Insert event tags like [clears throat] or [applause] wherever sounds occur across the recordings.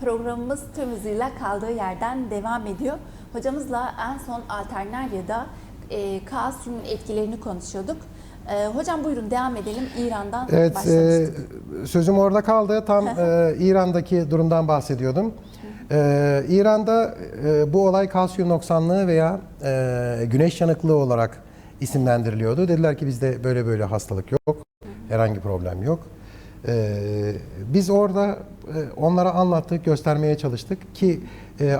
Programımız tüm hızıyla kaldığı yerden devam ediyor. Hocamızla en son Alternarya'da e, kalsiyumun etkilerini konuşuyorduk. E, hocam buyurun devam edelim. İran'dan Evet, e, başlamıştık. sözüm orada kaldı. Tam e, İran'daki durumdan bahsediyordum. E, İran'da e, bu olay kalsiyum noksanlığı veya e, güneş yanıklığı olarak isimlendiriliyordu. Dediler ki bizde böyle böyle hastalık yok, herhangi problem yok. E, biz orada e, onlara anlattık, göstermeye çalıştık ki e,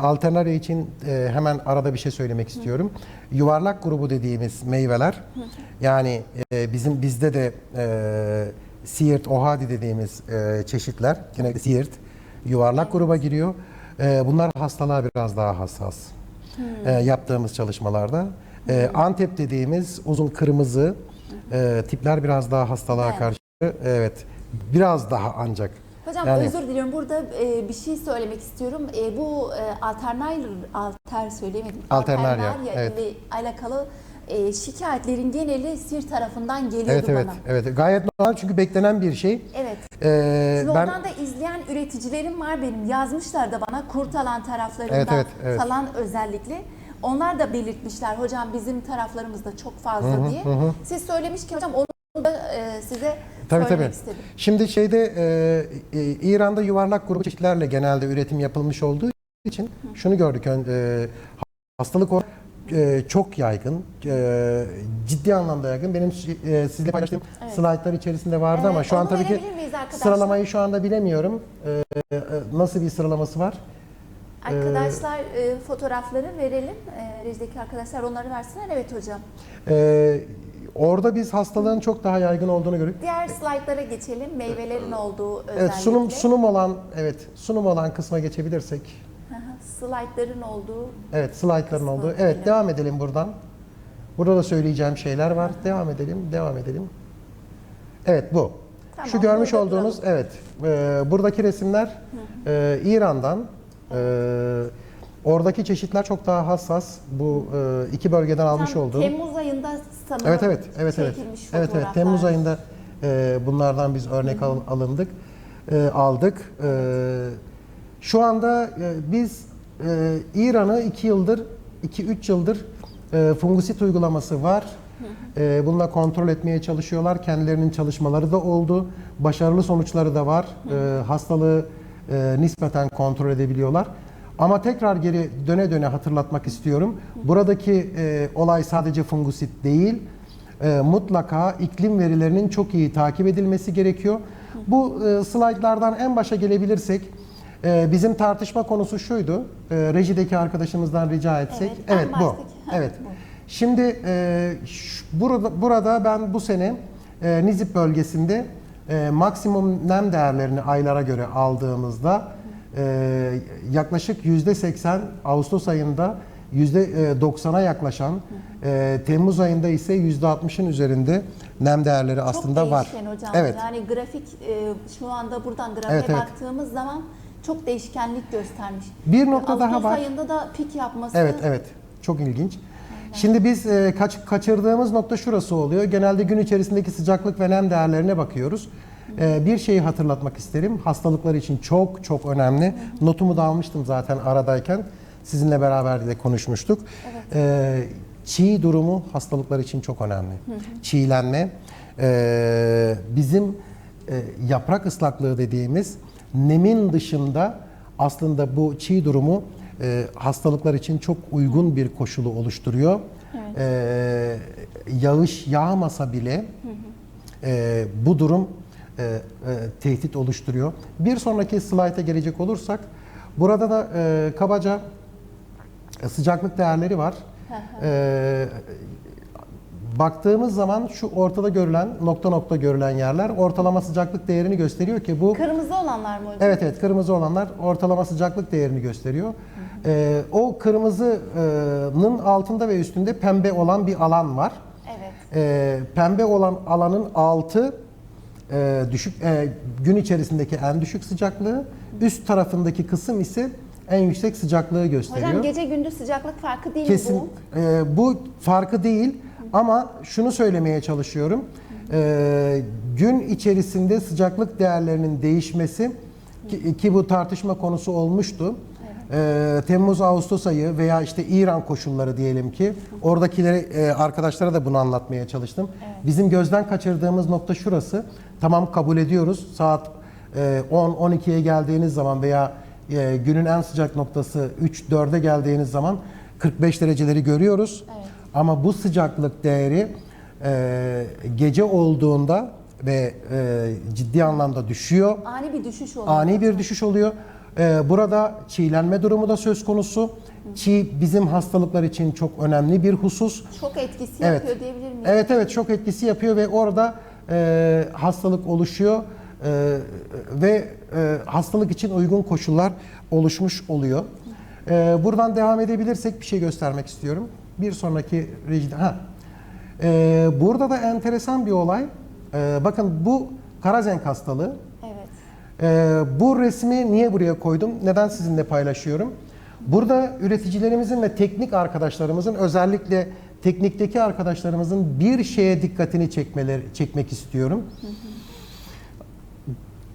için e, hemen arada bir şey söylemek istiyorum. Yuvarlak grubu dediğimiz meyveler, yani e, bizim bizde de e, Siirt, Ohadi dediğimiz e, çeşitler, genellikle Siirt, yuvarlak gruba giriyor. E, bunlar hastalığa biraz daha hassas. E, yaptığımız çalışmalarda. E, Antep dediğimiz uzun kırmızı e, tipler biraz daha hastalığa Evet. karşı, evet, biraz daha ancak. Hocam yani- özür diliyorum. Burada e, bir şey söylemek istiyorum. E, bu e, Alternarya, alter söyleyemedim. Alternarya, evet. ile alakalı e, şikayetlerin geneli SİR tarafından geliyordu Evet evet bana. evet gayet normal çünkü beklenen bir şey. Evet. Ee, Şimdi ben oradan da izleyen üreticilerim var benim. Yazmışlar da bana kurtalan taraflarında Evet, evet, evet. falan özellikle. Onlar da belirtmişler hocam bizim taraflarımızda çok fazla diye. Siz söylemişken hocam onu da e, size tabii söylemek tabii. istedim. Şimdi şeyde e, e, İran'da yuvarlak grubu çeşitlerle genelde üretim yapılmış olduğu için şunu gördük. E, hastalık or- e, çok yaygın, e, ciddi anlamda yaygın. Benim e, sizle paylaştığım Evet. slaytlar içerisinde vardı ama Evet, şu an tabii ki sıralamayı şu anda bilemiyorum. E, e, nasıl bir sıralaması var? Arkadaşlar e, fotoğrafları verelim. E, rejideki arkadaşlar onları versinler. Evet hocam. E, orada biz hastalığın çok daha yaygın olduğunu görüyoruz. Diğer slaytlara geçelim. Meyvelerin olduğu özellikle. Evet sunum sunum olan evet sunum olan kısma geçebilirsek. Slaytların olduğu. Evet slaytların olduğu. Evet devam edelim buradan. Burada da söyleyeceğim şeyler var. Devam edelim, devam edelim. Evet bu. Tamam, Şu görmüş olduğunuz evet e, buradaki resimler e, İran'dan. E, oradaki çeşitler çok daha hassas. Bu e, iki bölgeden almış Tam olduğum. Temmuz ayında sanırım Evet evet evet evet. Evet evet. Temmuz ayında e, bunlardan biz örnek al- alındık. e, aldık. E, şu anda e, biz e, İran'ı 2 yıldır 2-3 yıldır e, fungisit uygulaması var. E, bununla kontrol etmeye çalışıyorlar. Kendilerinin çalışmaları da oldu. Başarılı sonuçları da var. E, hastalığı e, nispeten kontrol edebiliyorlar. Ama tekrar geri döne döne hatırlatmak istiyorum. Buradaki e, olay sadece fungisit değil. E, mutlaka iklim verilerinin çok iyi takip edilmesi gerekiyor. Bu e, slaytlardan en başa gelebilirsek e, bizim tartışma konusu şuydu. E, rejideki arkadaşımızdan rica etsek. Evet, en bu. [laughs] Evet. Şimdi e, ş- burada burada ben bu sene e, Nizip bölgesinde e, maksimum nem değerlerini aylara göre aldığımızda e, yaklaşık yüzde 80 Ağustos ayında yüzde 90'a yaklaşan e, Temmuz ayında ise yüzde 60'ın üzerinde nem değerleri aslında çok var. değişken hocam. Evet. Yani grafik e, şu anda buradan grafiğe Evet, evet. baktığımız zaman çok değişkenlik göstermiş. Bir nokta Ağustos daha var. ayında da pik yapması. Evet, evet. Çok ilginç. Şimdi biz e, kaç, kaçırdığımız nokta şurası oluyor. Genelde gün içerisindeki sıcaklık ve nem değerlerine bakıyoruz. E, bir şeyi hatırlatmak isterim. Hastalıklar için çok çok önemli. Notumu da almıştım zaten aradayken. Sizinle beraber de konuşmuştuk. E, çiğ durumu hastalıklar için çok önemli. Çiğlenme. e, bizim e, yaprak ıslaklığı dediğimiz nemin dışında aslında bu çiğ durumu e, hastalıklar için çok uygun bir koşulu oluşturuyor. E, yağış yağmasa bile e, bu durum e, e, tehdit oluşturuyor. Bir sonraki slayta gelecek olursak burada da e, kabaca sıcaklık değerleri var. E, baktığımız zaman şu ortada görülen nokta nokta görülen yerler ortalama sıcaklık değerini gösteriyor ki bu Kırmızı olanlar mı hocam? Evet evet kırmızı olanlar ortalama sıcaklık değerini gösteriyor. Ee, o kırmızının altında ve üstünde pembe olan bir alan var. Evet. Ee, pembe olan alanın altı e, düşük e, gün içerisindeki en düşük sıcaklığı, üst tarafındaki kısım ise en yüksek sıcaklığı gösteriyor. Hocam gece gündüz sıcaklık farkı değil Kesin mi bu? e, bu farkı değil ama şunu söylemeye çalışıyorum. E, gün içerisinde sıcaklık değerlerinin değişmesi Ki, ki bu tartışma konusu olmuştu. Ee, Temmuz-Ağustos ayı veya işte İran koşulları diyelim ki oradakilere e, arkadaşlara da bunu anlatmaya çalıştım. Bizim gözden kaçırdığımız nokta şurası. Tamam kabul ediyoruz. Saat e, 10-12'ye geldiğiniz zaman veya e, günün en sıcak noktası 3-4'e geldiğiniz zaman 45 dereceleri görüyoruz. Ama bu sıcaklık değeri e, gece olduğunda ve e, ciddi anlamda düşüyor. Ani bir düşüş oluyor. Ani bir düşüş oluyor. Burada çiğlenme durumu da söz konusu. Çiğ bizim hastalıklar için çok önemli bir husus. Çok etkisi Evet. yapıyor diyebilir miyiz? Evet evet çok etkisi yapıyor ve orada e, hastalık oluşuyor E, ve e, hastalık için uygun koşullar oluşmuş oluyor. E, buradan devam edebilirsek bir şey göstermek istiyorum. Bir sonraki rejide. Ha. E, burada da enteresan bir olay. E, bakın bu karazenk hastalığı. Evet. Ee, bu resmi niye buraya koydum? Neden sizinle paylaşıyorum? Burada üreticilerimizin ve teknik arkadaşlarımızın özellikle teknikteki arkadaşlarımızın bir şeye dikkatini çekmeleri çekmek istiyorum.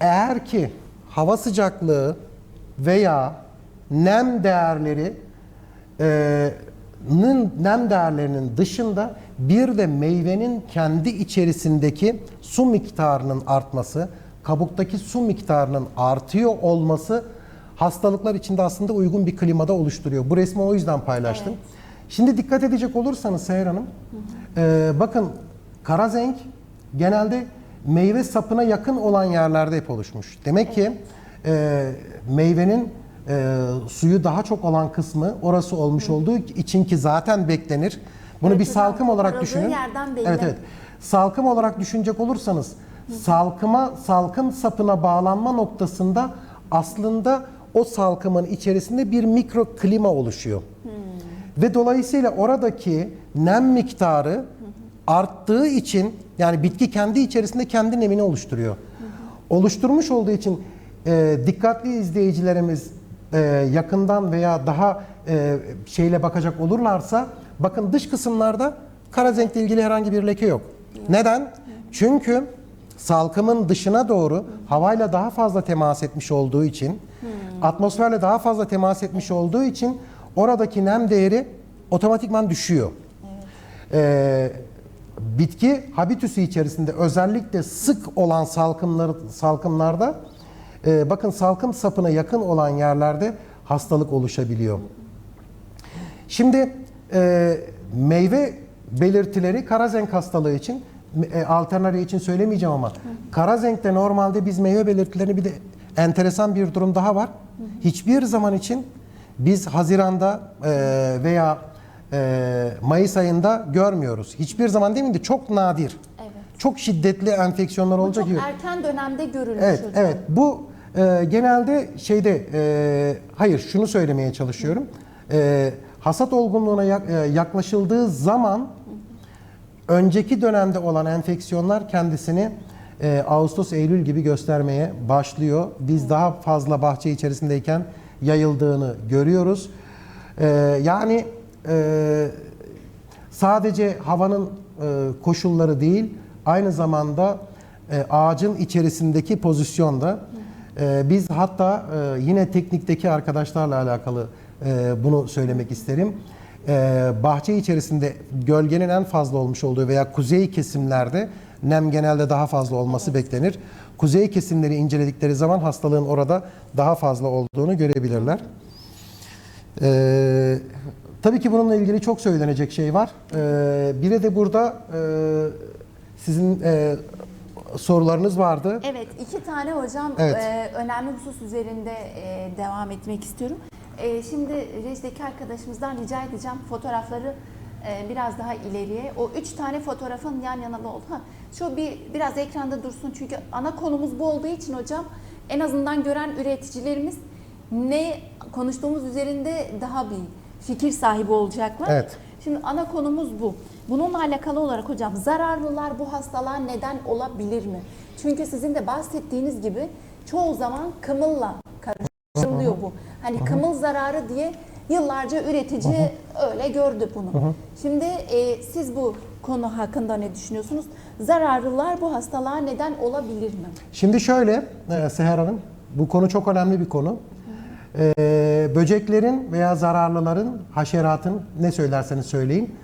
Eğer ki hava sıcaklığı veya nem değerleri e, nem değerlerinin dışında bir de meyvenin kendi içerisindeki su miktarının artması, kabuktaki su miktarının artıyor olması hastalıklar içinde aslında uygun bir klimada oluşturuyor. Bu resmi o yüzden paylaştım. Evet. Şimdi dikkat edecek olursanız Seher Hanım, e, bakın karazenk genelde meyve sapına yakın olan yerlerde hep oluşmuş. Demek ki e, meyvenin e, suyu daha çok olan kısmı orası olmuş olduğu için ki zaten beklenir. Bunu Evet bir hocam, salkım olarak düşünün. yerden belli. Evet evet. Salkım olarak düşünecek olursanız salkıma salkım sapına bağlanma noktasında aslında o salkımın içerisinde bir mikro klima oluşuyor. Ve dolayısıyla oradaki nem miktarı arttığı için yani bitki kendi içerisinde kendi nemini oluşturuyor. Oluşturmuş olduğu için e, dikkatli izleyicilerimiz e, yakından veya daha e, şeyle bakacak olurlarsa bakın dış kısımlarda karazenkle ilgili herhangi bir leke yok. Neden? Çünkü salkımın dışına doğru havayla daha fazla temas etmiş olduğu için, atmosferle daha fazla temas etmiş olduğu için oradaki nem değeri otomatikman düşüyor. Ee, bitki habitüsü içerisinde özellikle sık olan salkımlar, salkımlarda e, bakın salkım sapına yakın olan yerlerde hastalık oluşabiliyor. Şimdi e, meyve belirtileri karazenk hastalığı için e, alternari için söylemeyeceğim ama karazenkte normalde biz meyve belirtilerini bir de enteresan bir durum daha var. Hiçbir zaman için biz Haziran'da e, veya e, Mayıs ayında görmüyoruz. Hiçbir zaman değil mi de çok nadir. Evet. Çok şiddetli enfeksiyonlar Bu olacak çok gibi. erken dönemde görülmüş Evet, hocam. evet. Bu e, genelde şeyde, e, hayır şunu söylemeye çalışıyorum. E, hasat olgunluğuna yak- e, yaklaşıldığı zaman önceki dönemde olan enfeksiyonlar kendisini e, Ağustos-Eylül gibi göstermeye başlıyor. Biz daha fazla bahçe içerisindeyken yayıldığını görüyoruz. E, yani e, sadece havanın e, koşulları değil, aynı zamanda e, ağacın içerisindeki pozisyonda. E, biz hatta yine teknikteki arkadaşlarla alakalı bunu söylemek isterim. Bahçe içerisinde gölgenin en fazla olmuş olduğu veya kuzey kesimlerde nem genelde daha fazla olması beklenir. Kuzey kesimleri inceledikleri zaman hastalığın orada daha fazla olduğunu görebilirler. Ee, tabii ki bununla ilgili çok söylenecek şey var. Ee, bir de burada e, sizin e, sorularınız vardı. Evet, iki tane hocam Evet. e, önemli husus üzerinde e, devam etmek istiyorum. E, şimdi rejideki arkadaşımızdan rica edeceğim fotoğrafları e, biraz daha ileriye. O üç tane fotoğrafın yan yana oldu. Ha, şu bir biraz ekranda dursun çünkü ana konumuz bu olduğu için hocam en azından gören üreticilerimiz ne konuştuğumuz üzerinde daha bir fikir sahibi olacaklar. Evet. Şimdi ana konumuz bu. Bununla alakalı olarak hocam zararlılar bu hastalığa neden olabilir mi? Çünkü sizin de bahsettiğiniz gibi çoğu zaman kımılla karıştırılıyor bu. Hani kımıl zararı diye yıllarca üretici öyle gördü bunu. Şimdi e, siz bu konu hakkında ne düşünüyorsunuz? Zararlılar bu hastalığa neden olabilir mi? Şimdi şöyle e, Seher Hanım, Bu konu çok önemli bir konu. Ee, böceklerin veya zararlıların, haşeratın ne söylerseniz söyleyin.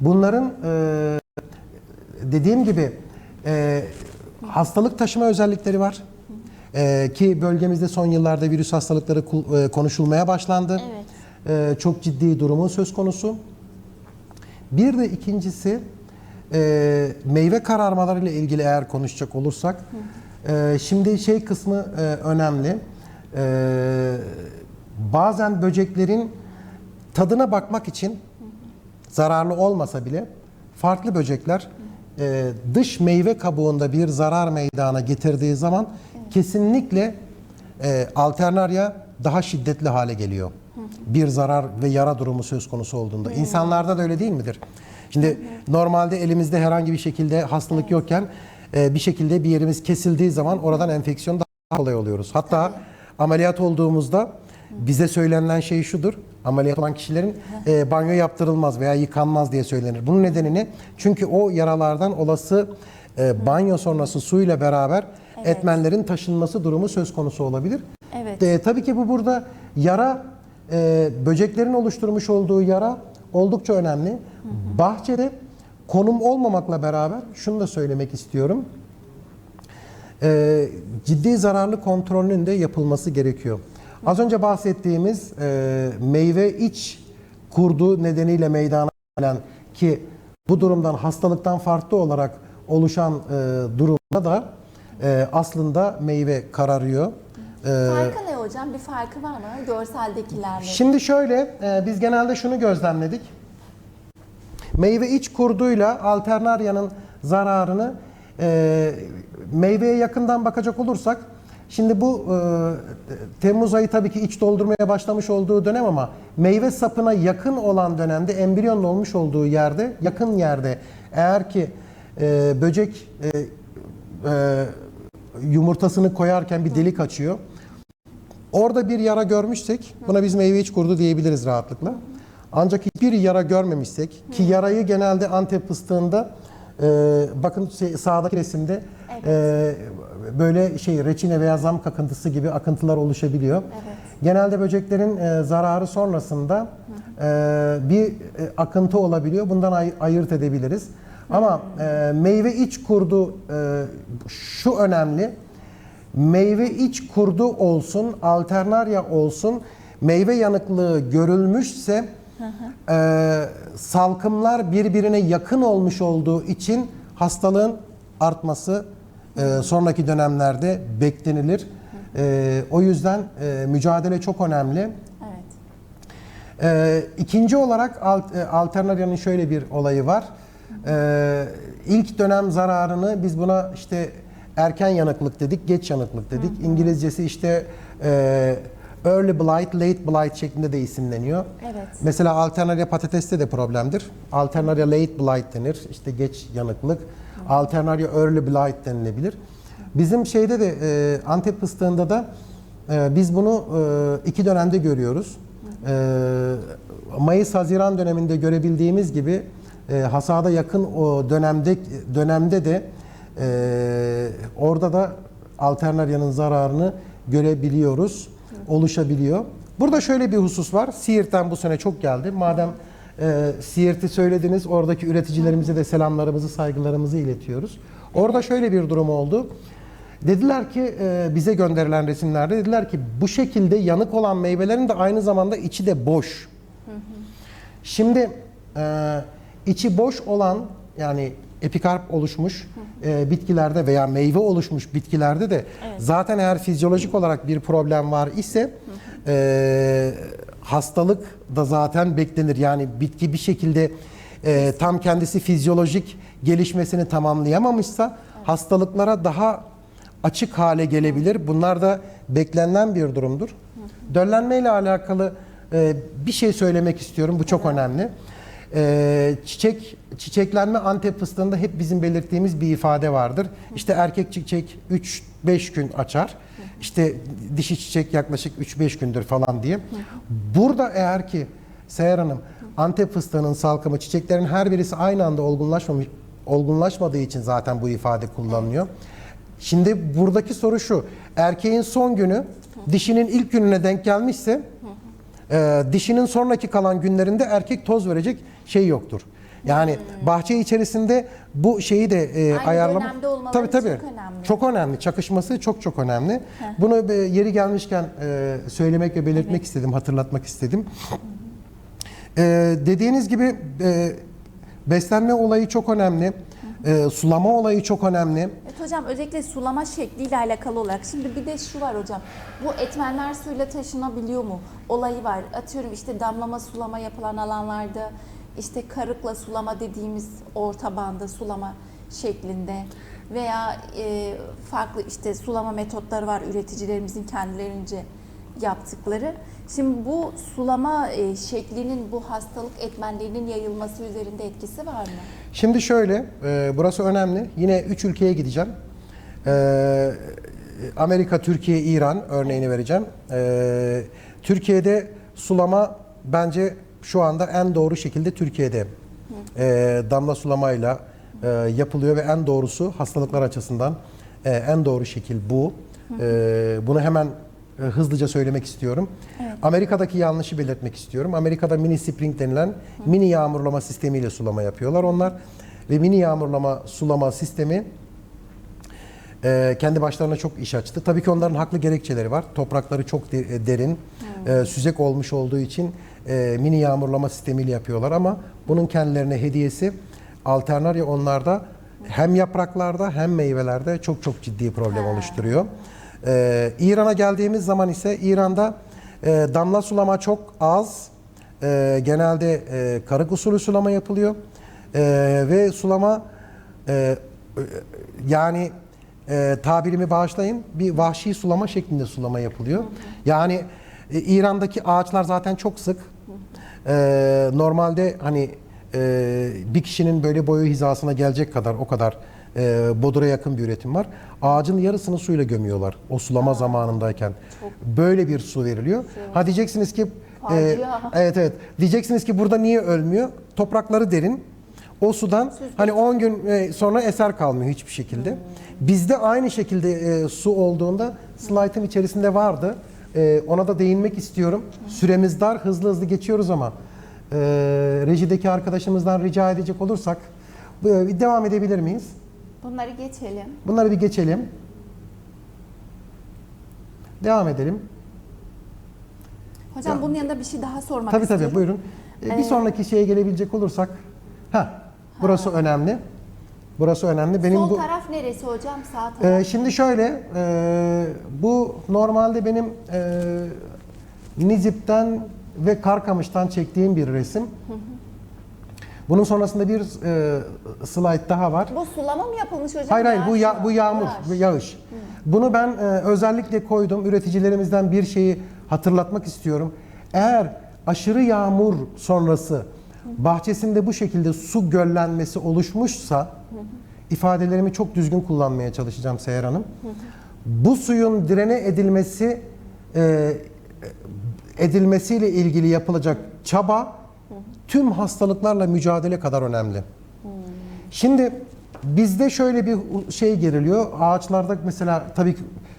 Bunların e, dediğim gibi e, hastalık taşıma özellikleri var. E, ki bölgemizde son yıllarda virüs hastalıkları e, konuşulmaya başlandı. Evet. E, çok ciddi durumun söz konusu. Bir de ikincisi e, meyve kararmalarıyla ilgili eğer konuşacak olursak e, şimdi şey kısmı önemli. Bazen böceklerin tadına bakmak için zararlı olmasa bile farklı böcekler dış meyve kabuğunda bir zarar meydana getirdiği zaman kesinlikle e, alternarya daha şiddetli hale geliyor. Bir zarar ve yara durumu söz konusu olduğunda. İnsanlarda da öyle değil midir? Şimdi normalde elimizde herhangi bir şekilde hastalık yokken e, bir şekilde bir yerimiz kesildiği zaman oradan enfeksiyon daha kolay oluyoruz. Hatta ameliyat olduğumuzda bize söylenen şey şudur. Ameliyat olan kişilerin e, banyo yaptırılmaz veya yıkanmaz diye söylenir. Bunun nedenini çünkü o yaralardan olası e, banyo sonrası suyla beraber etmenlerin taşınması durumu söz konusu olabilir. Evet. E, tabii ki bu burada yara e, böceklerin oluşturmuş olduğu yara oldukça önemli. Bahçede konum olmamakla beraber şunu da söylemek istiyorum. E, ciddi zararlı kontrolünün de yapılması gerekiyor. Az önce bahsettiğimiz e, meyve iç kurdu nedeniyle meydana gelen ki bu durumdan hastalıktan farklı olarak oluşan e, durumda da e, aslında meyve kararıyor. E, Farkı ne hocam? Bir farkı var mı görseldekilerle? Şimdi şöyle, e, biz genelde şunu gözlemledik. Meyve iç kurduyla alternaryanın zararını e, meyveye yakından bakacak olursak, şimdi bu e, Temmuz ayı tabii ki iç doldurmaya başlamış olduğu dönem ama meyve sapına yakın olan dönemde embriyonun olmuş olduğu yerde, yakın yerde eğer ki e, böcek e, e, yumurtasını koyarken bir delik açıyor. Orada bir yara görmüşsek buna biz meyve iç kurdu diyebiliriz rahatlıkla. Ancak hiçbir yara görmemişsek ki yarayı genelde Antep fıstığında e, bakın şey, sağdaki resimde e, böyle şey reçine veya zam akıntısı gibi akıntılar oluşabiliyor. Genelde böceklerin e, zararı sonrasında e, bir e, akıntı olabiliyor. Bundan ay- ayırt edebiliriz. Ama e, meyve iç kurdu e, şu önemli. Meyve iç kurdu olsun, alternarya olsun, meyve yanıklığı görülmüşse e, salkımlar birbirine yakın olmuş olduğu için hastalığın artması e, sonraki dönemlerde beklenilir. E, o yüzden e, mücadele çok önemli. Ee, ikinci olarak alt, e, alternaryanın şöyle bir olayı var. Ee, ilk dönem zararını biz buna işte erken yanıklık dedik, geç yanıklık dedik. İngilizcesi işte e, early blight, late blight şeklinde de isimleniyor. Evet. Mesela alternarya patateste de problemdir. Alternarya late blight denir, işte geç yanıklık. Alternarya early blight denilebilir. Bizim şeyde de e, Antep fıstığında da e, biz bunu e, iki dönemde görüyoruz. E, Mayıs-Haziran döneminde görebildiğimiz gibi e, hasada yakın o dönemde dönemde de e, orada da alternaryanın zararını görebiliyoruz, oluşabiliyor. Burada şöyle bir husus var. Siirt'ten bu sene çok geldi. Madem e, Siirt'i söylediniz, oradaki üreticilerimize de selamlarımızı, saygılarımızı iletiyoruz. Orada şöyle bir durum oldu. Dediler ki e, bize gönderilen resimlerde dediler ki bu şekilde yanık olan meyvelerin de aynı zamanda içi de boş. Şimdi e, içi boş olan yani epikarp oluşmuş e, bitkilerde veya meyve oluşmuş bitkilerde de zaten eğer fizyolojik olarak bir problem var ise e, hastalık da zaten beklenir. Yani bitki bir şekilde e, tam kendisi fizyolojik gelişmesini tamamlayamamışsa hastalıklara daha açık hale gelebilir. Bunlar da beklenen bir durumdur. Döllenme ile alakalı e, bir şey söylemek istiyorum. Bu çok önemli. E, çiçek çiçeklenme Antep fıstığında hep bizim belirttiğimiz bir ifade vardır. İşte erkek çiçek 3-5 gün açar. İşte dişi çiçek yaklaşık 3-5 gündür falan diye. Burada eğer ki Seher Hanım Antep fıstığının salkımı çiçeklerin her birisi aynı anda olgunlaşmamış olgunlaşmadığı için zaten bu ifade kullanılıyor. Şimdi buradaki soru şu. Erkeğin son günü dişinin ilk gününe denk gelmişse e, dişinin sonraki kalan günlerinde erkek toz verecek şey yoktur. Yani bahçe içerisinde bu şeyi de e, Aynı ayarlama dönemde olmaları tabii tabii çok önemli. çok önemli. Çakışması çok çok önemli. Bunu e, yeri gelmişken e, söylemek ve belirtmek istedim, hatırlatmak istedim. E, dediğiniz gibi e, beslenme olayı çok önemli. E, sulama olayı çok önemli. Evet hocam özellikle sulama şekliyle alakalı olarak şimdi bir de şu var hocam. Bu etmenler suyla taşınabiliyor mu? Olayı var. Atıyorum işte damlama sulama yapılan alanlarda işte karıkla sulama dediğimiz orta banda sulama şeklinde veya e, farklı işte sulama metotları var üreticilerimizin kendilerince yaptıkları. Şimdi bu sulama e, şeklinin bu hastalık etmenlerinin yayılması üzerinde etkisi var mı? Şimdi şöyle, e, burası önemli. Yine üç ülkeye gideceğim. Amerika, Türkiye, İran örneğini vereceğim. Türkiye'de sulama bence şu anda en doğru şekilde Türkiye'de e, damla sulamayla e, yapılıyor ve en doğrusu hastalıklar açısından e, en doğru şekil bu. E, bunu hemen e, hızlıca söylemek istiyorum. Amerika'daki yanlışı belirtmek istiyorum. Amerika'da mini spring denilen mini yağmurlama sistemiyle sulama yapıyorlar onlar. Ve mini yağmurlama sulama sistemi e, kendi başlarına çok iş açtı. Tabii ki onların haklı gerekçeleri var. Toprakları çok e, derin, e, süzek olmuş olduğu için e, mini yağmurlama sistemiyle yapıyorlar ama bunun kendilerine hediyesi alternarya onlarda hem yapraklarda hem meyvelerde çok çok ciddi problem oluşturuyor. E, İran'a geldiğimiz zaman ise İran'da e, damla sulama çok az. E, genelde e, karık usulü sulama yapılıyor. E, ve sulama e, yani e, tabirimi bağışlayın bir vahşi sulama şeklinde sulama yapılıyor. Yani e, İran'daki ağaçlar zaten çok sık. E, normalde hani e, bir kişinin böyle boyu hizasına gelecek kadar o kadar e, bodura yakın bir üretim var. Ağacın yarısını suyla gömüyorlar o sulama zamanındayken. Böyle bir su veriliyor. Ha diyeceksiniz ki e, Facia. evet evet diyeceksiniz ki burada niye ölmüyor? Toprakları derin. O sudan hani 10 gün e, sonra eser kalmıyor hiçbir şekilde. Bizde aynı şekilde e, su olduğunda slaytın içerisinde vardı. E, ona da değinmek istiyorum. Süremiz dar, hızlı hızlı geçiyoruz ama e, rejideki arkadaşımızdan rica edecek olursak bir devam edebilir miyiz? Bunları geçelim. Bunları bir geçelim. Devam edelim. Hocam Ya- bunun yanında bir şey daha sormak Tabii istiyorum. tabii buyurun. E, bir Ee, sonraki şeye gelebilecek olursak. Ha, burası önemli. Burası önemli. Benim Sol bu taraf neresi hocam? Sağ taraf. Ee, şimdi şöyle, e, bu normalde benim e, Nizip'ten ve Karkamış'tan çektiğim bir resim. Bunun sonrasında bir e, slide daha var. bu sulama mı yapılmış hocam? Hayır hayır bu ya, bu yağmur, Yağış. bu yağış. Bunu ben e, özellikle koydum. Üreticilerimizden bir şeyi hatırlatmak istiyorum. Eğer aşırı yağmur sonrası bahçesinde bu şekilde su göllenmesi oluşmuşsa ifadelerimi çok düzgün kullanmaya çalışacağım Seher Hanım. Bu suyun direne edilmesi e, edilmesiyle ilgili yapılacak çaba tüm hastalıklarla mücadele kadar önemli. Şimdi bizde şöyle bir şey geriliyor. Ağaçlarda mesela tabii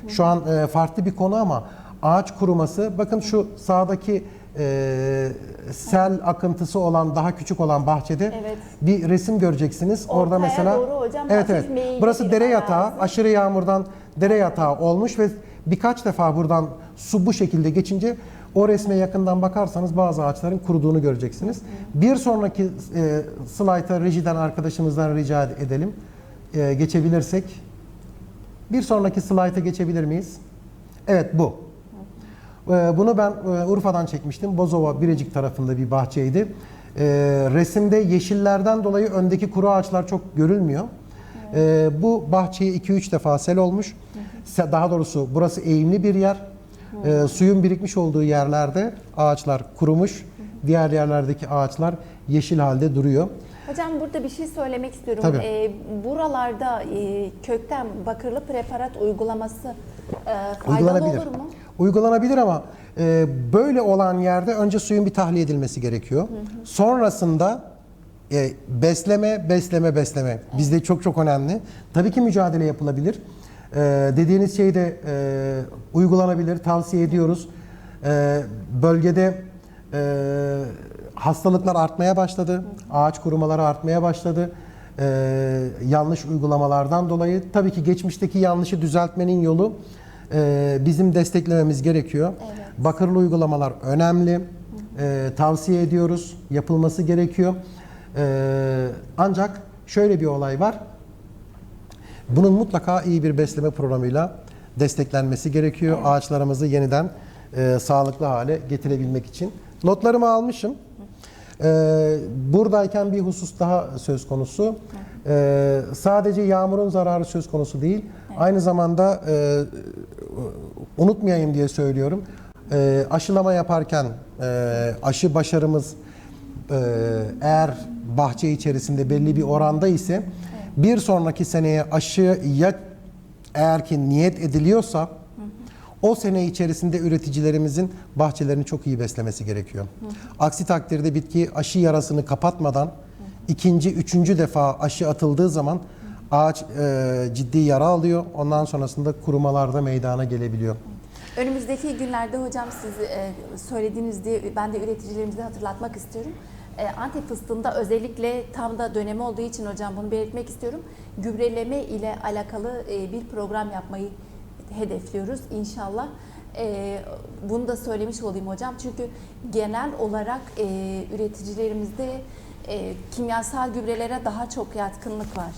şu an e, farklı bir konu ama ağaç kuruması. Bakın şu sağdaki e, sel akıntısı olan daha küçük olan bahçede Evet. bir resim göreceksiniz. Orada Ortaya mesela doğru hocam evet hafif evet. meyilli Burası bir dere arazi. yatağı. Aşırı yağmurdan dere yatağı olmuş ve birkaç defa buradan su bu şekilde geçince o resme yakından bakarsanız bazı ağaçların kuruduğunu göreceksiniz. Bir sonraki e, slayta rejiden arkadaşımızdan rica edelim. E, geçebilirsek. Bir sonraki slayta geçebilir miyiz? Evet bu. E, bunu ben e, Urfa'dan çekmiştim. Bozova Birecik tarafında bir bahçeydi. E, resimde yeşillerden dolayı öndeki kuru ağaçlar çok görülmüyor. E, bu bahçeye 2-3 defa sel olmuş. Daha doğrusu burası eğimli bir yer. Suyun birikmiş olduğu yerlerde ağaçlar kurumuş. Diğer yerlerdeki ağaçlar yeşil halde duruyor. Hocam burada bir şey söylemek istiyorum. Tabii. Ee, buralarda e, kökten bakırlı preparat uygulaması e, faydalı Uygulanabilir. olur mu? Uygulanabilir ama e, böyle olan yerde önce suyun bir tahliye edilmesi gerekiyor. Sonrasında e, besleme, besleme, besleme. Bizde çok çok önemli. Tabii ki mücadele yapılabilir. Ee, dediğiniz şey de e, uygulanabilir, tavsiye ediyoruz. Ee, bölgede e, hastalıklar artmaya başladı, ağaç kurumaları artmaya başladı. Ee, yanlış uygulamalardan dolayı tabii ki geçmişteki yanlışı düzeltmenin yolu e, bizim desteklememiz gerekiyor. Evet. Bakırlı uygulamalar önemli. Ee, tavsiye ediyoruz. Yapılması gerekiyor. Ee, ancak şöyle bir olay var. Bunun mutlaka iyi bir besleme programıyla desteklenmesi gerekiyor. Ağaçlarımızı yeniden e, sağlıklı hale getirebilmek için. Notlarımı almışım. Ee, buradayken bir husus daha söz konusu. Ee, sadece yağmurun zararı söz konusu değil. Aynı zamanda e, unutmayayım diye söylüyorum. Ee, aşılama yaparken e, aşı başarımız e, eğer bahçe içerisinde belli bir oranda ise bir sonraki seneye aşıya eğer ki niyet ediliyorsa o sene içerisinde üreticilerimizin bahçelerini çok iyi beslemesi gerekiyor. Aksi takdirde bitki aşı yarasını kapatmadan ikinci, üçüncü defa aşı atıldığı zaman ağaç e, ciddi yara alıyor. Ondan sonrasında kurumalarda meydana gelebiliyor. Önümüzdeki günlerde hocam siz e, söylediğiniz diye ben de üreticilerimize hatırlatmak istiyorum. E, Antep fıstığında özellikle tam da dönemi olduğu için hocam bunu belirtmek istiyorum. Gübreleme ile alakalı e, bir program yapmayı hedefliyoruz inşallah. E, bunu da söylemiş olayım hocam. Çünkü genel olarak e, üreticilerimizde e, kimyasal gübrelere daha çok yatkınlık var.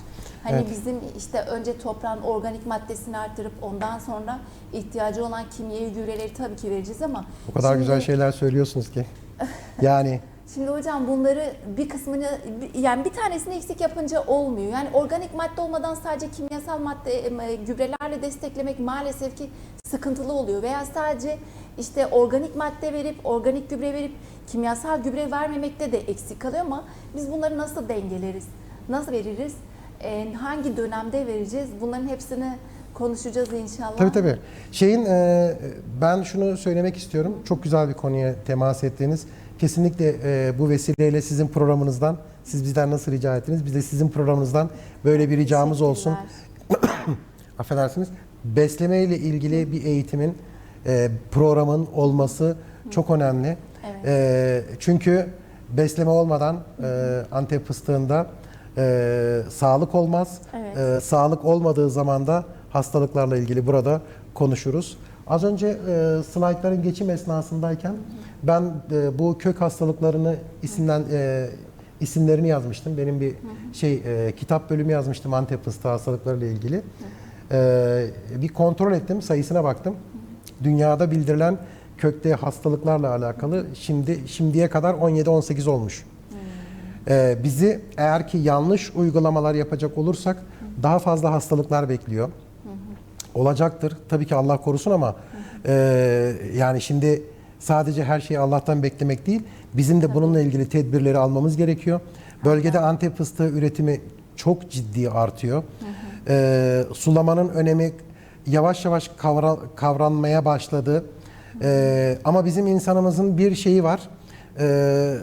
Hani Evet. bizim işte önce toprağın organik maddesini artırıp ondan sonra ihtiyacı olan kimyevi gübreleri tabii ki vereceğiz ama O kadar şimdi- güzel şeyler söylüyorsunuz ki. Yani Şimdi hocam bunları bir kısmını yani bir tanesini eksik yapınca olmuyor. Yani organik madde olmadan sadece kimyasal madde e, gübrelerle desteklemek maalesef ki sıkıntılı oluyor. Veya sadece işte organik madde verip organik gübre verip kimyasal gübre vermemekte de eksik kalıyor ama biz bunları nasıl dengeleriz? Nasıl veririz? E, hangi dönemde vereceğiz? Bunların hepsini konuşacağız inşallah. Tabii tabii. Şeyin e, ben şunu söylemek istiyorum. Çok güzel bir konuya temas ettiğiniz. Kesinlikle e, bu vesileyle sizin programınızdan, siz bizden nasıl rica ettiniz? Biz de sizin programınızdan böyle bir ricamız olsun. [clears throat] Affedersiniz. Besleme ile ilgili bir eğitimin, e, programın olması çok önemli. Evet. E, çünkü besleme olmadan e, Antep fıstığında e, sağlık olmaz. Evet. E, sağlık olmadığı zaman da hastalıklarla ilgili burada konuşuruz. Az önce e, slaytların geçim esnasındayken ben e, bu kök hastalıklarını isimlen e, isimlerini yazmıştım. Benim bir şey e, kitap bölümü yazmıştım Antep fıstığı hastalıkları ile ilgili. E, bir kontrol ettim, sayısına baktım. Dünyada bildirilen kökte hastalıklarla alakalı şimdi şimdiye kadar 17-18 olmuş. Ee, bizi eğer ki yanlış uygulamalar yapacak olursak daha fazla hastalıklar bekliyor. Olacaktır. Tabii ki Allah korusun ama e, yani şimdi sadece her şeyi Allah'tan beklemek değil, bizim de bununla ilgili tedbirleri almamız gerekiyor. Bölgede Antep fıstığı üretimi çok ciddi artıyor. Ee, sulamanın önemi yavaş yavaş kavra- kavranmaya başladı. Ee, ama bizim insanımızın bir şeyi var. Ee,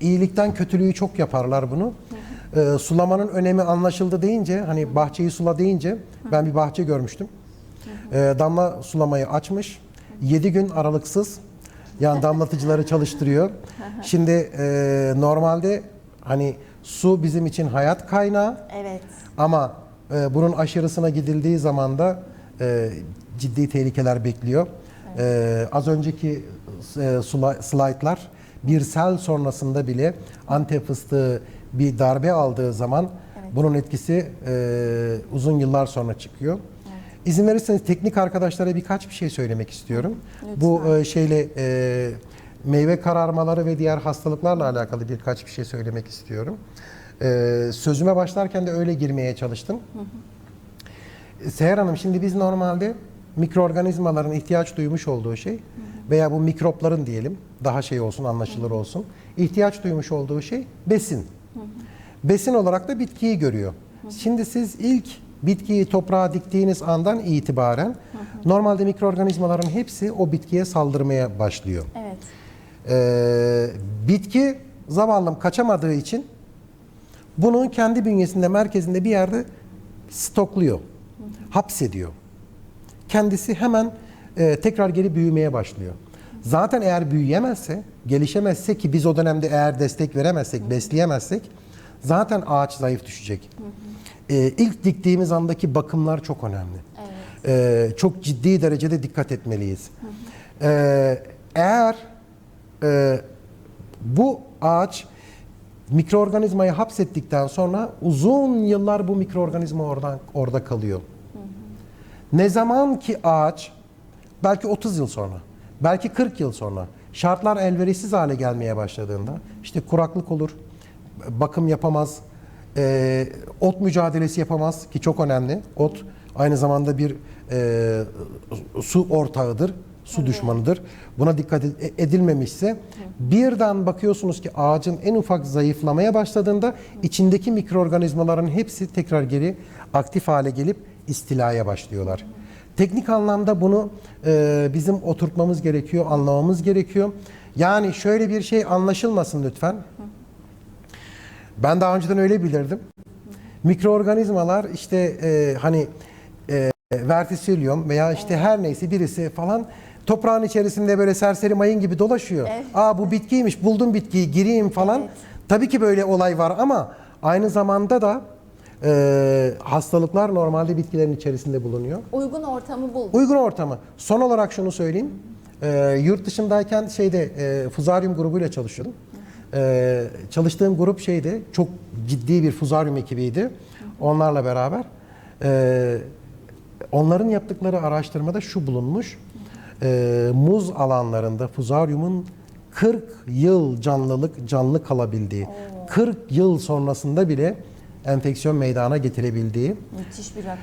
iyilikten kötülüğü çok yaparlar bunu. Ee, sulamanın önemi anlaşıldı deyince, hani bahçeyi sula deyince ben bir bahçe görmüştüm. Ee, damla sulamayı açmış. 7 gün aralıksız yani damlatıcıları çalıştırıyor. Şimdi e, normalde hani su bizim için hayat kaynağı Evet. ama e, bunun aşırısına gidildiği zaman da e, ciddi tehlikeler bekliyor. E, az önceki e, slaytlar bir sel sonrasında bile Antep fıstığı bir darbe aldığı zaman Evet. bunun etkisi e, uzun yıllar sonra çıkıyor. İzin verirseniz teknik arkadaşlara birkaç bir şey söylemek istiyorum. Bu Lütfen. e, şeyle e, meyve kararmaları ve diğer hastalıklarla alakalı birkaç bir şey söylemek istiyorum. E, sözüme başlarken de öyle girmeye çalıştım. Seher Hanım şimdi biz normalde mikroorganizmaların ihtiyaç duymuş olduğu şey veya bu mikropların diyelim daha şey olsun anlaşılır olsun ihtiyaç duymuş olduğu şey besin. Besin olarak da bitkiyi görüyor. Şimdi siz ilk bitkiyi toprağa diktiğiniz andan itibaren normalde mikroorganizmaların hepsi o bitkiye saldırmaya başlıyor. Evet. Ee, bitki zavallım kaçamadığı için bunu kendi bünyesinde merkezinde bir yerde stokluyor. Hapsediyor. Kendisi hemen e, tekrar geri büyümeye başlıyor. Zaten eğer büyüyemezse, gelişemezse ki biz o dönemde eğer destek veremezsek, besleyemezsek zaten ağaç zayıf düşecek. E, ilk diktiğimiz andaki bakımlar çok önemli. E, çok ciddi derecede dikkat etmeliyiz. E, eğer e, bu ağaç mikroorganizmayı hapsettikten sonra uzun yıllar bu mikroorganizma oradan orada kalıyor. Ne zaman ki ağaç belki 30 yıl sonra, belki 40 yıl sonra şartlar elverişsiz hale gelmeye başladığında işte kuraklık olur, bakım yapamaz, e, ot mücadelesi yapamaz ki çok önemli. Ot aynı zamanda bir e, su ortağıdır, su düşmanıdır. Buna dikkat ed- edilmemişse birden bakıyorsunuz ki ağacın en ufak zayıflamaya başladığında içindeki mikroorganizmaların hepsi tekrar geri aktif hale gelip istilaya başlıyorlar. Teknik anlamda bunu e, bizim oturtmamız gerekiyor, anlamamız gerekiyor. Yani şöyle bir şey anlaşılmasın lütfen. Ben daha önceden öyle bilirdim. Mikroorganizmalar işte e, hani e, vertisilyum veya işte her neyse birisi falan toprağın içerisinde böyle serseri mayın gibi dolaşıyor. Evet. Aa bu bitkiymiş buldum bitkiyi gireyim falan. Evet. Tabii ki böyle olay var ama aynı zamanda da e, hastalıklar normalde bitkilerin içerisinde bulunuyor. Uygun ortamı bulduk. Uygun ortamı. Son olarak şunu söyleyeyim. Ee, yurt dışındayken şeyde e, Fuzaryum grubuyla çalışıyordum. Ee, çalıştığım grup şeydi, çok ciddi bir Fuzaryum ekibiydi. Onlarla beraber. Ee, onların yaptıkları araştırmada şu bulunmuş. Ee, muz alanlarında Fuzaryum'un 40 yıl canlılık canlı kalabildiği, 40 yıl sonrasında bile enfeksiyon meydana getirebildiği, Müthiş bir rakam.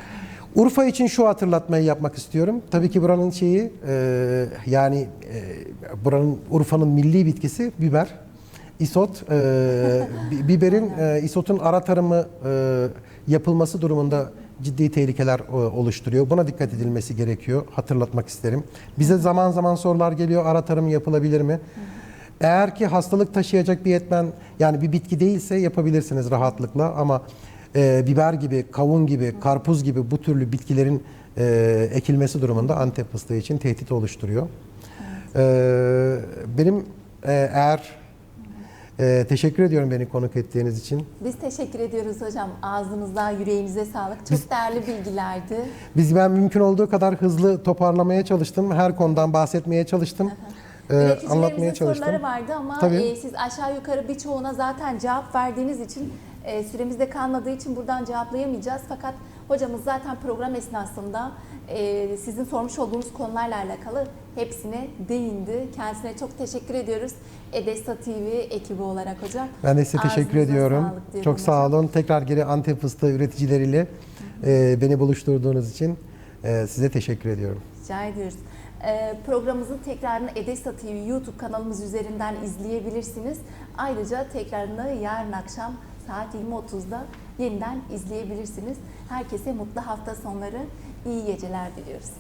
Urfa için şu hatırlatmayı yapmak istiyorum. Tabii ki buranın şeyi e, yani e, buranın Urfa'nın milli bitkisi biber. İsot, e, bi- biberin e, isotun ara tarımı e, yapılması durumunda ciddi tehlikeler e, oluşturuyor. Buna dikkat edilmesi gerekiyor. Hatırlatmak isterim. Bize zaman zaman sorular geliyor. Ara tarım yapılabilir mi? Eğer ki hastalık taşıyacak bir etmen yani bir bitki değilse yapabilirsiniz rahatlıkla ama e, biber gibi, kavun gibi, karpuz gibi bu türlü bitkilerin e, ekilmesi durumunda Antep fıstığı için tehdit oluşturuyor. E, benim e, eğer e, teşekkür ediyorum beni konuk ettiğiniz için. Biz teşekkür ediyoruz hocam. Ağzınıza, yüreğinize sağlık. Çok değerli bilgilerdi. Biz ben mümkün olduğu kadar hızlı toparlamaya çalıştım. Her konudan bahsetmeye çalıştım. E, anlatmaya çalıştım. soruları vardı ama Tabii. e, siz aşağı yukarı birçoğuna zaten cevap verdiğiniz için e, süremizde kalmadığı için buradan cevaplayamayacağız. Fakat hocamız zaten program esnasında e, sizin sormuş olduğunuz konularla alakalı hepsine değindi. Kendisine çok teşekkür ediyoruz. Edesta TV ekibi olarak hocam. Ben de size teşekkür Ağzınıza ediyorum. sağlık diyorum Çok sağ hocam. olun. Tekrar geri Antep fıstığı üreticileriyle e, beni buluşturduğunuz için e, size teşekkür ediyorum. Rica ediyoruz. Ee, programımızın tekrarını Edesta TV YouTube kanalımız üzerinden izleyebilirsiniz. Ayrıca tekrarını yarın akşam saat 20.30'da yeniden izleyebilirsiniz. Herkese mutlu hafta sonları, iyi geceler diliyoruz.